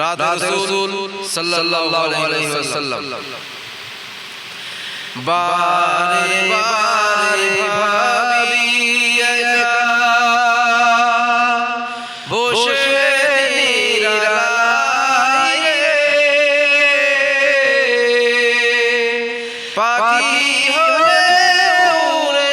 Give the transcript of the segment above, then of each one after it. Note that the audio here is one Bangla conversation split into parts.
রাত রাসূল সাল্লাল্লাহু আলাইহি ওয়াসাল্লাম। বারে বারে ভাবি একা বসে পাখি হয়ে উড়ে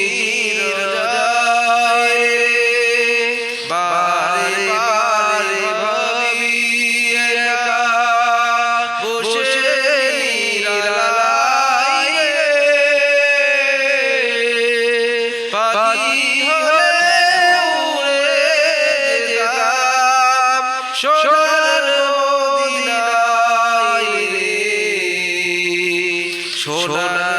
পাখি হয়ে যেতাম সোনার মদিনায় রে। সোনার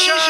Revolution.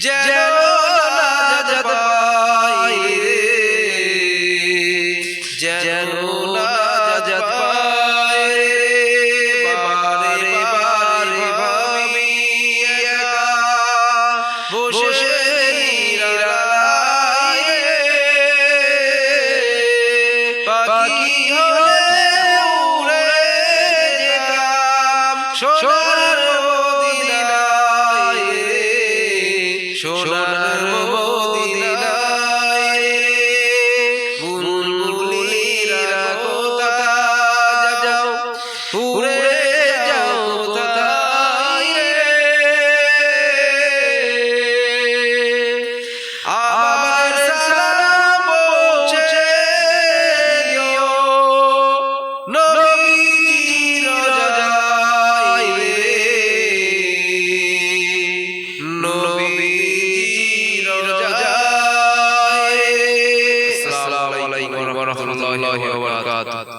যেন নাজাত পাই রে। যেন নাজাত পাই রে। বারে বারে ভাবি একা বসে নিরালায়। পাখি হয়ে উড়ে যেতাম সোনার করবো warahmatullahi wabarakatuh